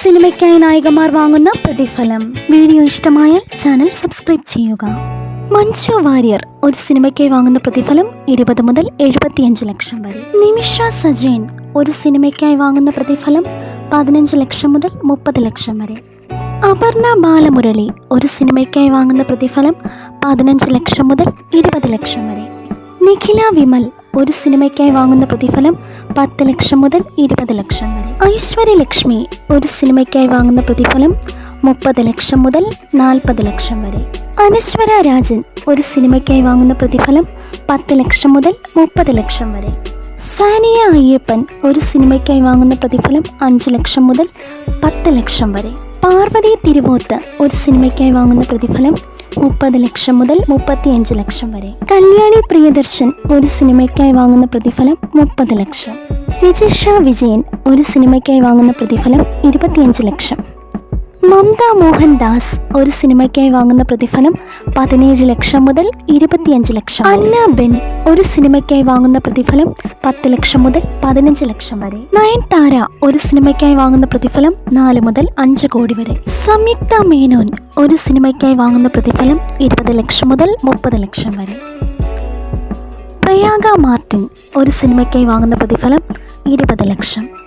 സിനിമയ്ക്കായി നായികമാർ വാങ്ങുന്ന പ്രതിഫലം. വീഡിയോ ഇഷ്ടമായാൽ ചാനൽ സബ്സ്ക്രൈബ് ചെയ്യുക. മഞ്ജു വാര്യർ ഒരു സിനിമയ്ക്കായി വാങ്ങുന്ന പ്രതിഫലം ഇരുപത് മുതൽ എഴുപത്തിയഞ്ച് ലക്ഷം വരെ. നിമിഷ സജയൻ ഒരു സിനിമയ്ക്കായി വാങ്ങുന്ന പ്രതിഫലം പതിനഞ്ച് ലക്ഷം മുതൽ മുപ്പത് ലക്ഷം വരെ. അപർണ ബാലമുരളി ഒരു സിനിമയ്ക്കായി വാങ്ങുന്ന പ്രതിഫലം പതിനഞ്ച് ലക്ഷം മുതൽ ഇരുപത് ലക്ഷം വരെ. നിഖില വിമൽ ഒരു സിനിമയ്ക്കായി വാങ്ങുന്ന പ്രതിഫലം പത്ത് ലക്ഷം മുതൽ ഇരുപത് ലക്ഷം വരെ. ഐശ്വര്യ ലക്ഷ്മി ഒരു സിനിമയ്ക്കായി വാങ്ങുന്ന പ്രതിഫലം മുപ്പത് ലക്ഷം മുതൽ നാൽപ്പത് ലക്ഷം വരെ. അനശ്വര രാജൻ ഒരു സിനിമയ്ക്കായി വാങ്ങുന്ന പ്രതിഫലം പത്ത് ലക്ഷം മുതൽ മുപ്പത് ലക്ഷം വരെ. സാനിയ അയ്യപ്പൻ ഒരു സിനിമയ്ക്കായി വാങ്ങുന്ന പ്രതിഫലം അഞ്ച് ലക്ഷം മുതൽ പത്ത് ലക്ഷം വരെ. പാർവതി തിരുവോത്ത് ഒരു സിനിമയ്ക്കായി വാങ്ങുന്ന പ്രതിഫലം മുപ്പത് ലക്ഷം മുതൽ മുപ്പത്തിയഞ്ച് ലക്ഷം വരെ. കല്യാണി പ്രിയദർശൻ ഒരു സിനിമയ്ക്കായി വാങ്ങുന്ന പ്രതിഫലം മുപ്പത് ലക്ഷം. രജിഷ വിജയൻ ഒരു സിനിമയ്ക്കായി വാങ്ങുന്ന പ്രതിഫലം ഇരുപത്തിയഞ്ച് ലക്ഷം. മമത മോഹൻദാസ് ഒരു സിനിമയ്ക്കായി വാങ്ങുന്ന പ്രതിഫലം പതിനേഴ് ലക്ഷം മുതൽ ഇരുപത്തിയഞ്ച് ലക്ഷം അന്ന ബെൻ ഒരു സിനിമയ്ക്കായി വാങ്ങുന്ന പ്രതിഫലം പത്ത് ലക്ഷം മുതൽ പതിനഞ്ച് ലക്ഷം വരെ. നയൻതാര ഒരു സിനിമയ്ക്കായി വാങ്ങുന്ന പ്രതിഫലം നാല് മുതൽ അഞ്ച് കോടി വരെ. സംയുക്ത മേനോൻ ഒരു സിനിമയ്ക്കായി വാങ്ങുന്ന പ്രതിഫലം ഇരുപത് ലക്ഷം മുതൽ മുപ്പത് ലക്ഷം വരെ. പ്രയാഗ മാർട്ടിൻ ഒരു സിനിമയ്ക്കായി വാങ്ങുന്ന പ്രതിഫലം ഇരുപത് ലക്ഷം.